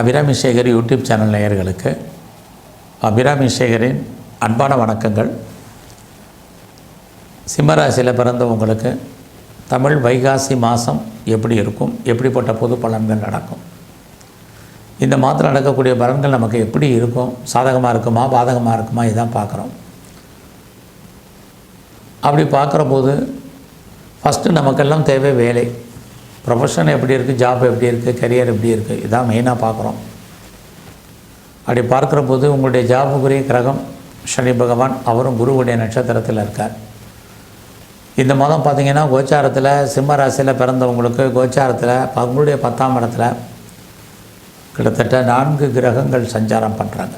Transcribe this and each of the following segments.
Abirami Sekar YouTube channel நேயர்களுக்கு அபிராமி சேகரின் அன்பான வணக்கங்கள். சிம்மராசியில் பிறந்தவங்களுக்கு தமிழ் வைகாசி மாதம் எப்படி இருக்கும்? எப்படிப்பட்ட பொது பலன்கள் நடக்கும்? இந்த மாதத்தில் நடக்கக்கூடிய பலன்கள் நமக்கு எப்படி இருக்கும்? சாதகமாக இருக்குமா? பாதகமாக இருக்குமா? இதான் பார்க்குறோம். அப்படி பார்க்குற போது ஃபஸ்ட்டு நமக்கெல்லாம் தேவை வேலை. ப்ரொஃபஷன் எப்படி இருக்குது ஜாப் எப்படி இருக்குது கரியர் எப்படி இருக்குது இதான் மெயினாக பார்க்குறோம். அப்படி பார்க்குற போது உங்களுடைய ஜாபுக்குரிய கிரகம் சனி பகவான் அவரும் குருவுடைய நட்சத்திரத்தில் இருக்கார். இந்த மாதம் பார்த்தீங்கன்னா கோச்சாரத்தில் சிம்ம ராசியில் பிறந்தவங்களுக்கு கோச்சாரத்தில் அவங்களுடைய பத்தாம் இடத்துல கிட்டத்தட்ட நான்கு கிரகங்கள் சஞ்சாரம் பண்ணுறாங்க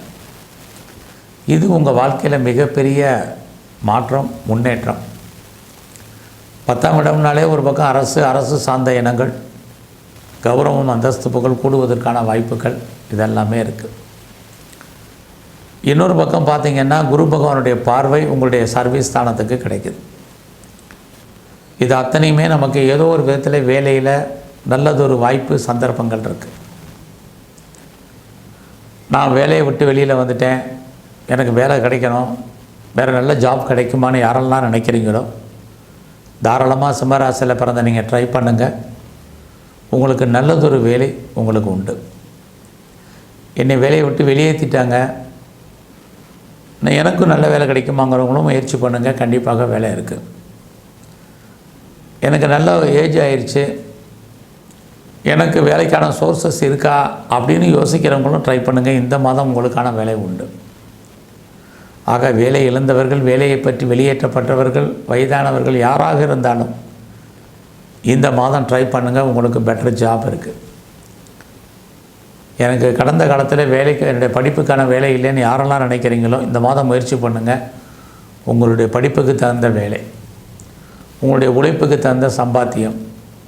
இது உங்கள் வாழ்க்கையில் மிகப்பெரிய மாற்றம் முன்னேற்றம். பத்தாம் இடம்னாலே ஒரு பக்கம் அரசு அரசு சார்ந்த இனங்கள் கௌரவம் அந்தஸ்து புகழ் கூடுவதற்கான வாய்ப்புகள் இதெல்லாமே இருக்குது இன்னொரு பக்கம் பார்த்தீங்கன்னா குரு பகவானுடைய பார்வை உங்களுடைய சர்வீஸ் ஸ்தானத்துக்கு கிடைக்குது. இது அத்தனையுமே நமக்கு ஏதோ ஒரு விதத்தில் வேலையில் நல்லதொரு வாய்ப்பு சந்தர்ப்பங்கள் இருக்குது நான் வேலையை விட்டு வெளியில் வந்துட்டேன் எனக்கு வேலை கிடைக்கணும் வேறு நல்ல ஜாப் கிடைக்குமான்னு யாரெல்லாம் நினைக்கிறீங்களோ தாராளமாக சிம்மராசியில் பிறந்த நீங்கள் ட்ரை பண்ணுங்கள் உங்களுக்கு நல்லதொரு வேலை உங்களுக்கு உண்டு. என்னை வேலையை விட்டு வெளியேற்றிட்டாங்க நான் எனக்கும் நல்ல வேலை கிடைக்குமாங்கிறவங்களும் முயற்சி பண்ணுங்கள் கண்டிப்பாக வேலை இருக்குது எனக்கு நல்ல ஏஜ் ஆயிடுச்சு எனக்கு வேலைக்கான சோர்சஸ் இருக்கா அப்படின்னு யோசிக்கிறவங்களும் ட்ரை பண்ணுங்கள் இந்த மாதம் உங்களுக்கான வேலை உண்டு. ஆக வேலை இழந்தவர்கள் வேலையை பற்றி வெளியேற்றப்பட்டவர்கள் வயதானவர்கள் யாராக இருந்தாலும் இந்த மாதம் ட்ரை பண்ணுங்கள் உங்களுக்கு பெட்டர் ஜாப் இருக்குது எனக்கு கடந்த காலத்தில் வேலைக்கு என்னுடைய படிப்புக்கான வேலை இல்லைன்னு யாரெல்லாம் நினைக்கிறீங்களோ இந்த மாதம் முயற்சி பண்ணுங்கள் உங்களுடைய படிப்புக்கு தகுந்த வேலை உங்களுடைய உழைப்புக்கு தகுந்த சம்பாத்தியம்.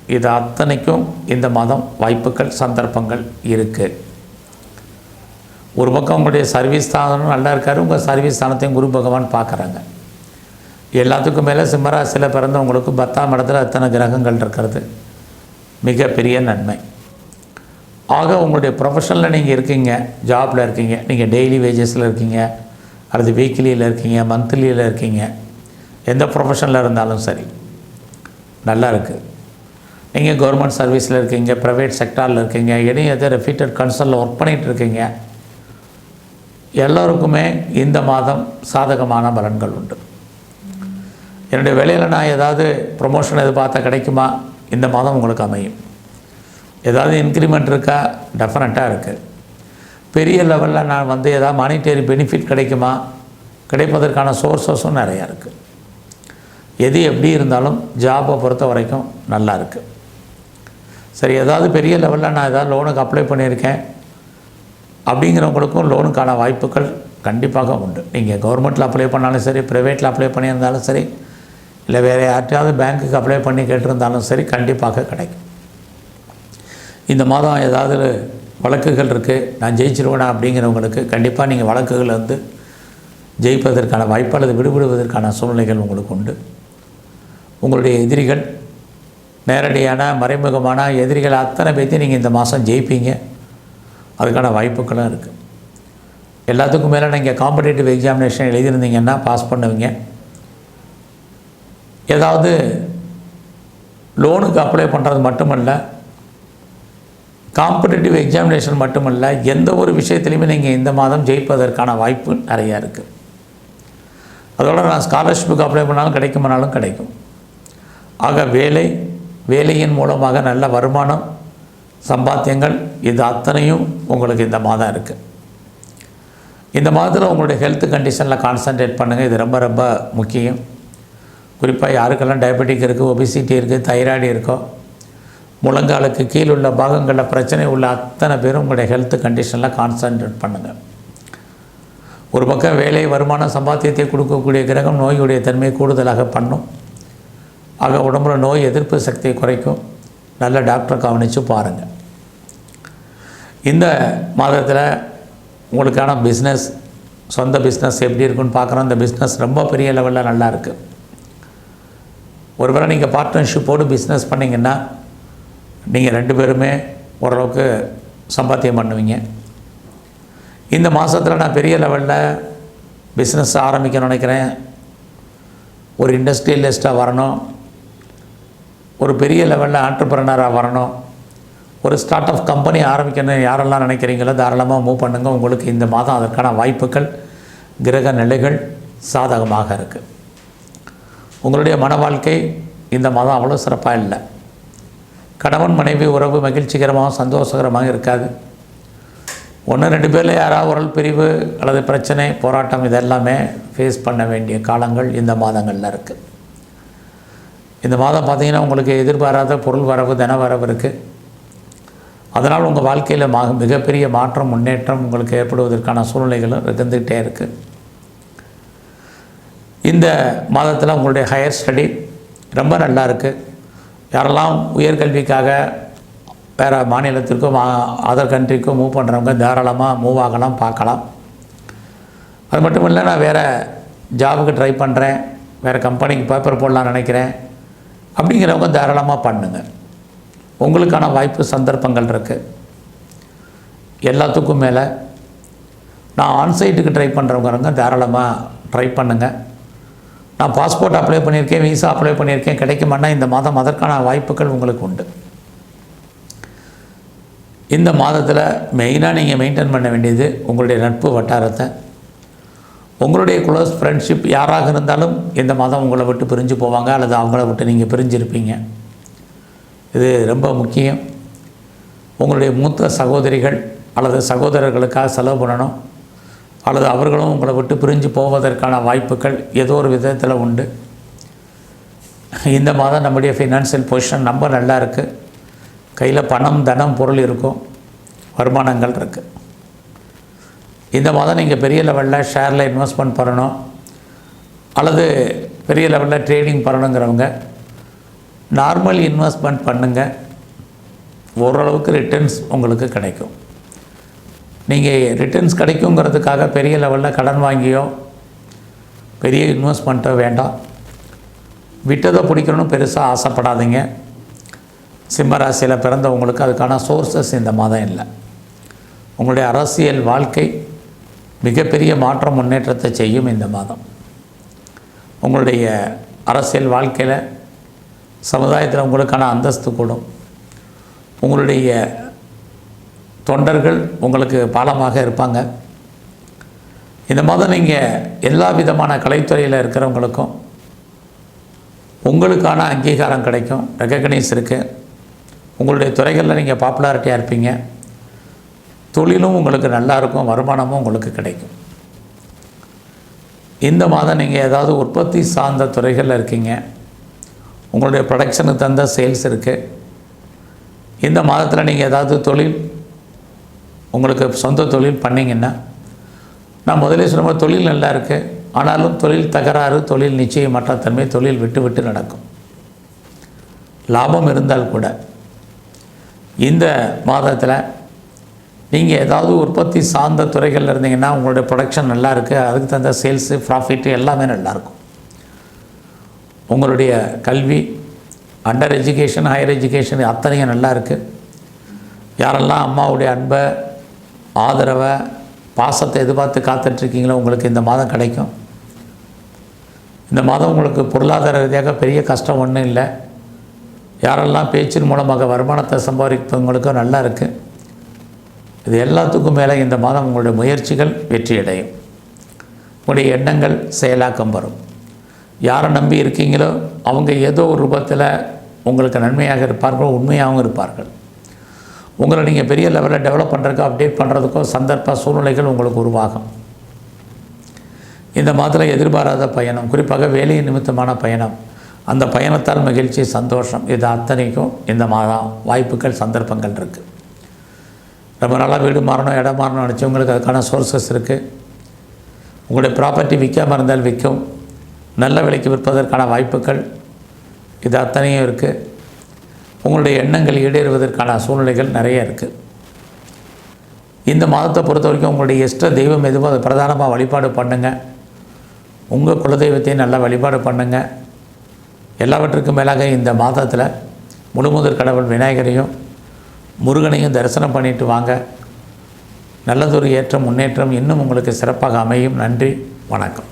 இது அத்தனைக்கும் இந்த மாதம் வாய்ப்புகள் சந்தர்ப்பங்கள் இருக்குது ஒரு பக்கம் உங்களுடைய சர்வீஸ் ஸ்தானம் நல்லா இருக்காரு உங்கள் சர்வீஸ் ஸ்தானத்தையும் குரு பகவான் பார்க்குறாங்க. எல்லாத்துக்கும் மேலே சிம்மராசியில் பிறந்தவங்களுக்கு பத்தாம் இடத்துல அத்தனை கிரகங்கள் இருக்கிறது. மிகப்பெரிய நன்மை. ஆக உங்களுடைய ப்ரொஃபஷனில் நீங்கள் இருக்கீங்க ஜாபில் இருக்கீங்க நீங்கள் டெய்லி வேஜஸில் இருக்கீங்க அல்லது வீக்லியில் இருக்கீங்க மந்த்லியில் இருக்கீங்க எந்த ப்ரொஃபஷனில் இருந்தாலும் சரி நல்லா இருக்குது நீங்கள் கவர்மெண்ட் சர்வீஸில் இருக்கீங்க ப்ரைவேட் செக்டாரில் இருக்கீங்க எனி எதர் ரெஃபீட்டட் கன்சர்னில் ஒர்க் பண்ணிகிட்டு இருக்கீங்க எல்லோருக்குமே இந்த மாதம் சாதகமான பலன்கள் உண்டு. என்னுடைய வேலையில் நான் ஏதாவது ப்ரொமோஷன் எதிர்பார்த்தா கிடைக்குமா? இந்த மாதம் உங்களுக்கு அமையும். ஏதாவது இன்க்ரிமெண்ட் இருக்கா? டெஃபினட்டாக இருக்குது பெரிய லெவலில் நான் வந்து ஏதாவது மானிட்டரி பெனிஃபிட் கிடைக்குமா? கிடைப்பதற்கான சோர்ஸஸும் நிறையா இருக்குது எது எப்படி இருந்தாலும் ஜாபை பொறுத்த வரைக்கும் நல்லா இருக்குது சரி ஏதாவது பெரிய லெவலில் நான் ஏதாவது லோனுக்கு அப்ளை பண்ணியிருக்கேன். அப்படிங்கிறவங்களுக்கும் லோனுக்கான வாய்ப்புகள் கண்டிப்பாக உண்டு. நீங்கள் கவர்மெண்ட்டில் அப்ளை பண்ணாலும் சரி ப்ரைவேட்டில் அப்ளை பண்ணியிருந்தாலும் சரி இல்லை வேறு யார்ட்டையாவது பேங்க்குக்கு அப்ளை பண்ணி கேட்டிருந்தாலும் சரி கண்டிப்பாக கிடைக்கும். இந்த மாதம் ஏதாவது வழக்குகள் இருக்குது நான் ஜெயிச்சிருவேனா அப்படிங்கிறவங்களுக்கு கண்டிப்பாக நீங்கள் வழக்குகள் வந்து ஜெயிப்பதற்கான வாய்ப்பு அல்லது விடுபடுவதற்கான சூழ்நிலைகள் உங்களுக்கு உண்டு. உங்களுடைய எதிரிகள் நேரடியான மறைமுகமான எதிரிகள் அத்தனை பேர்த்தையும் நீங்கள் இந்த மாதம் ஜெயிப்பீங்க. அதுக்கான வாய்ப்புகளும் இருக்குது எல்லாத்துக்கும் மேலே நீங்கள் காம்படேட்டிவ் எக்ஸாமினேஷன் எழுதியிருந்தீங்கன்னா பாஸ் பண்ணுவீங்க. ஏதாவது லோனுக்கு அப்ளை பண்ணுறது மட்டுமல்ல காம்படேட்டிவ் எக்ஸாமினேஷன் மட்டுமல்ல எந்த ஒரு விஷயத்துலையுமே நீங்கள் இந்த மாதம் ஜெயிப்பதற்கான வாய்ப்பு நிறையா இருக்குது அதோடு நான் ஸ்காலர்ஷிப்புக்கு அப்ளை பண்ணாலும் கிடைக்குமானாலும் கிடைக்கும். ஆக வேலை வேலையின் மூலமாக நல்ல வருமானம் சம்பாத்தியங்கள் இது அத்தனையும் உங்களுக்கு இந்த மாதம் இருக்குது இந்த மாதத்தில் உங்களுடைய ஹெல்த் கண்டிஷனில் கான்சன்ட்ரேட் பண்ணுங்கள் இது ரொம்ப ரொம்ப முக்கியம். குறிப்பாக யாருக்கெல்லாம் டயபெட்டிக் இருக்குது ஒபிசிட்டி இருக்குது தைராய்டு இருக்கோ முழங்காலுக்கு கீழ் உள்ள பாகங்களில் பிரச்சனை உள்ள அத்தனை பேரும் உங்களுடைய ஹெல்த் கண்டிஷனில் கான்சன்ட்ரேட் பண்ணுங்கள் ஒரு பக்கம் வேலை வருமானம் சம்பாத்தியத்தை கொடுக்கக்கூடிய கிரகம் நோயுடைய தன்மையை கூடுதலாக பண்ணும். ஆக உடம்புல நோய் எதிர்ப்பு சக்தியை குறைக்கும். நல்ல டாக்டரை கவனித்து பாருங்கள் இந்த மாதத்தில் உங்களுக்கான பிஸ்னஸ் சொந்த பிஸ்னஸ் எப்படி இருக்குன்னு பார்க்குறோம். இந்த பிஸ்னஸ் ரொம்ப பெரிய லெவலில் நல்லா இருக்குது ஒருவேளை நீங்கள் பார்ட்னர்ஷிப்போடு பிஸ்னஸ் பண்ணிங்கன்னா நீங்கள் ரெண்டு பேருமே ஓரளவுக்கு சம்பாத்தியம் பண்ணுவீங்க. இந்த மாதத்தில் நான் பெரிய லெவலில் பிஸ்னஸ் ஆரம்பிக்கணும்னு நினைக்கிறேன். ஒரு இண்டஸ்ட்ரியலிஸ்ட்டாக வரணும். ஒரு பெரிய லெவலில் ஆண்டர்பிரனராக வரணும். ஒரு ஸ்டார்ட் அப் கம்பெனி ஆரம்பிக்கணும் யாரெல்லாம் நினைக்கிறீங்களோ தாராளமாக மூவ் பண்ணுங்கள் உங்களுக்கு இந்த மாதம் அதற்கான வாய்ப்புகள் கிரக நிலைகள் சாதகமாக இருக்குது உங்களுடைய மன வாழ்க்கை இந்த மாதம் அவ்வளோ சிறப்பாக இல்லை. கணவன் மனைவி உறவு மகிழ்ச்சிகரமாகவும் சந்தோஷகரமாக இருக்காது. ஒன்று ரெண்டு பேரில் யாராவது ஒரு பிரிவு அல்லது பிரச்சனை போராட்டம் இதெல்லாமே ஃபேஸ் பண்ண வேண்டிய காலங்கள் இந்த மாதங்களில் இருக்குது இந்த மாதம் பார்த்திங்கன்னா உங்களுக்கு எதிர்பாராத பொருள் வரவு தன வரவு இருக்குது அதனால் உங்கள் வாழ்க்கையில் மா மிகப்பெரிய மாற்றம் முன்னேற்றம் உங்களுக்கு ஏற்படுவதற்கான சூழ்நிலைகளும் இருந்துக்கிட்டே இருக்குது இந்த மாதத்தில் உங்களுடைய ஹையர் ஸ்டடி ரொம்ப நல்லா இருக்குது யாரெல்லாம் உயர்கல்விக்காக வேறு மாநிலத்திற்கும் அதர் கண்ட்ரிக்கும் மூவ் பண்ணுறவங்க தாராளமாக மூவ் ஆகலாம் பார்க்கலாம். அது மட்டும் இல்லை நான் வேறு ஜாபுக்கு ட்ரை பண்ணுறேன் வேறு கம்பெனிக்கு பேப்பர் போடலாம்னு நினைக்கிறேன். அப்படிங்கிறவங்க தாராளமாக பண்ணுங்கள் உங்களுக்கான வாய்ப்பு சந்தர்ப்பங்கள் இருக்குது எல்லாத்துக்கும் மேலே நான் ஆன்சைட்டுக்கு ட்ரை பண்ணுறவங்க தாராளமாக ட்ரை பண்ணுங்கள் நான் பாஸ்போர்ட் அப்ளை பண்ணியிருக்கேன் விசா அப்ளை பண்ணியிருக்கேன் கிடைக்குமானா இந்த மாதம் அதற்கான வாய்ப்புகள் உங்களுக்கு உண்டு. இந்த மாதத்தில் மெயினாக நீங்கள் மெயின்டைன் பண்ண வேண்டியது உங்களுடைய நட்பு வட்டாரத்தை உங்களுடைய க்ளோஸ் ஃப்ரெண்ட்ஷிப் யாராக இருந்தாலும் இந்த மாதம் உங்களை விட்டு பிரிஞ்சு போவாங்க அல்லது அவங்கள விட்டு நீங்கள் பிரிஞ்சிருப்பீங்க. இது ரொம்ப முக்கியம். உங்களுடைய மூத்த சகோதரிகள் அல்லது சகோதரர்களுக்காக செலவு பண்ணணும். அல்லது அவர்களும் உங்களை விட்டு பிரிஞ்சு போவதற்கான வாய்ப்புகள் ஏதோ ஒரு விதத்தில் உண்டு. இந்த மாதம் நம்முடைய ஃபினான்ஷியல் பொசிஷன் ரொம்ப நல்லா இருக்குது கையில் பணம் தனம் பொருள் இருக்கும். வருமானங்கள் இருக்குது இந்த மாதம் நீங்கள் பெரிய லெவலில் ஷேரில் இன்வெஸ்ட்மெண்ட் பண்ணணும் அல்லது பெரிய லெவலில் ட்ரேடிங் பண்ணணுங்கிறவங்க நார்மல் இன்வெஸ்ட்மெண்ட் பண்ணுங்கள் ஓரளவுக்கு ரிட்டர்ன்ஸ் உங்களுக்கு கிடைக்கும். நீங்கள் ரிட்டர்ன்ஸ் கிடைக்குங்கிறதுக்காக பெரிய லெவலில் கடன் வாங்கியோ பெரிய இன்வெஸ்ட்மெண்ட்டோ வேண்டாம். விட்டதை பிடிக்கணும்னு பெருசாக ஆசைப்படாதீங்க. சிம்மராசியில் பிறந்தவங்களுக்கு அதுக்கான சோர்சஸ் இந்த மாதம் இல்லை. உங்களுடைய அரசியல் வாழ்க்கை மிகப்பெரிய மாற்றம் முன்னேற்றத்தை செய்யும் இந்த மாதம். உங்களுடைய அரசியல் வாழ்க்கையில் சமுதாயத்தில் உங்களுக்கான அந்தஸ்து கூடும். உங்களுடைய தொண்டர்கள் உங்களுக்கு பாலமாக இருப்பாங்க. இந்த மாதம் நீங்கள் எல்லா விதமான கலைத்துறையில் இருக்கிறவங்களுக்கும் உங்களுக்கான அங்கீகாரம் கிடைக்கும். ரெக்கக்னைஸ் இருக்குது உங்களுடைய துறைகளில் நீங்கள் பாப்புலாரிட்டியாக இருப்பீங்க. தொழிலும் உங்களுக்கு நல்லா இருக்கும் வருமானமும் உங்களுக்கு கிடைக்கும். இந்த மாதம் நீங்கள் ஏதாவது உற்பத்தி சார்ந்த துறைகளில் இருக்கீங்க. உங்களுடைய ப்ரொடக்ஷனுக்கு தந்த சேல்ஸ் இருக்குது இந்த மாதத்தில் நீங்கள் ஏதாவது தொழில் உங்களுக்கு சொந்த தொழில் பண்ணிங்கன்னா நான் முதலே சொன்ன தொழில் நல்லா இருக்குது ஆனாலும் தொழில் தகராறு தொழில் நிச்சயமற்ற தன்மை தொழில் விட்டு விட்டு நடக்கும். லாபம் இருந்தால் கூட இந்த மாதத்தில் நீங்கள் ஏதாவது உற்பத்தி சார்ந்த துறைகளில் இருந்தீங்கன்னா உங்களுடைய ப்ரொடக்ஷன் நல்லா இருக்குது அதுக்கு தகுந்த சேல்ஸு ப்ராஃபிட்டு எல்லாமே நல்லாயிருக்கும் உங்களுடைய கல்வி அண்டர் எஜுகேஷன் ஹையர் எஜுகேஷன் அத்தனையும் நல்லா இருக்குது யாரெல்லாம் அம்மாவுடைய அன்பை ஆதரவை பாசத்தை எதிர்பார்த்து காத்துட்ருக்கீங்களோ உங்களுக்கு இந்த மாதம் கிடைக்கும். இந்த மாதம் உங்களுக்கு பொருளாதார ரீதியாக பெரிய கஷ்டம் ஒன்றும் இல்லை. யாரெல்லாம் பேச்சின் மூலமாக வருமானத்தை சம்பாதிப்பவங்களுக்கும் நல்லா இருக்குது இது எல்லாத்துக்கும் மேலே இந்த மாதம் உங்களுடைய முயற்சிகள் வெற்றியடையும். உங்களுடைய எண்ணங்கள் செயலாக்கம் வரும். யாரை நம்பி இருக்கீங்களோ அவங்க ஏதோ ஒரு ரூபத்தில் உங்களுக்கு நன்மையாக இருப்பார்கள் உண்மையாகவும் இருப்பார்கள். உங்களை நீங்கள் பெரிய லெவலில் டெவலப் பண்ணுறதுக்கோ அப்டேட் பண்ணுறதுக்கோ சந்தர்ப்ப சூழ்நிலைகள் உங்களுக்கு உருவாகும். இந்த மாதத்தில் எதிர்பாராத பயணம் குறிப்பாக வேலை நிமித்தமான பயணம். அந்த பயணத்தால் மகிழ்ச்சி சந்தோஷம் இது அத்தனைக்கும் இந்த மாதம் வாய்ப்புகள் சந்தர்ப்பங்கள் இருக்குது ரொம்ப நாளாக வீடு மாறணும் இடம் மாறணும் நினச்சவங்களுக்கு அதுக்கான சோர்சஸ் இருக்குது உங்களுடைய ப்ராப்பர்ட்டி விற்காமல் இருந்தால் விற்கும் நல்ல விலைக்கு விற்பதற்கான வாய்ப்புகள் இது அத்தனையும் இருக்குது உங்களுடைய எண்ணங்கள் ஈடேறுவதற்கான சூழ்நிலைகள் நிறைய இருக்குது இந்த மாதத்தை பொறுத்த வரைக்கும் உங்களுடைய இஷ்ட தெய்வம் எதுவோ அதை பிரதானமாக வழிபாடு பண்ணுங்கள் உங்கள் குலதெய்வத்தையும் நல்லா வழிபாடு பண்ணுங்கள் எல்லாவற்றுக்கும் மேலாக இந்த மாதத்தில் முழுமுதற் கடவுள் விநாயகரையும் முருகனையும் தரிசனம் பண்ணிட்டு வாங்க. நல்லதொரு ஏற்றம் முன்னேற்றம் இன்னும் உங்களுக்கு சிறப்பாக அமையும். நன்றி வணக்கம்.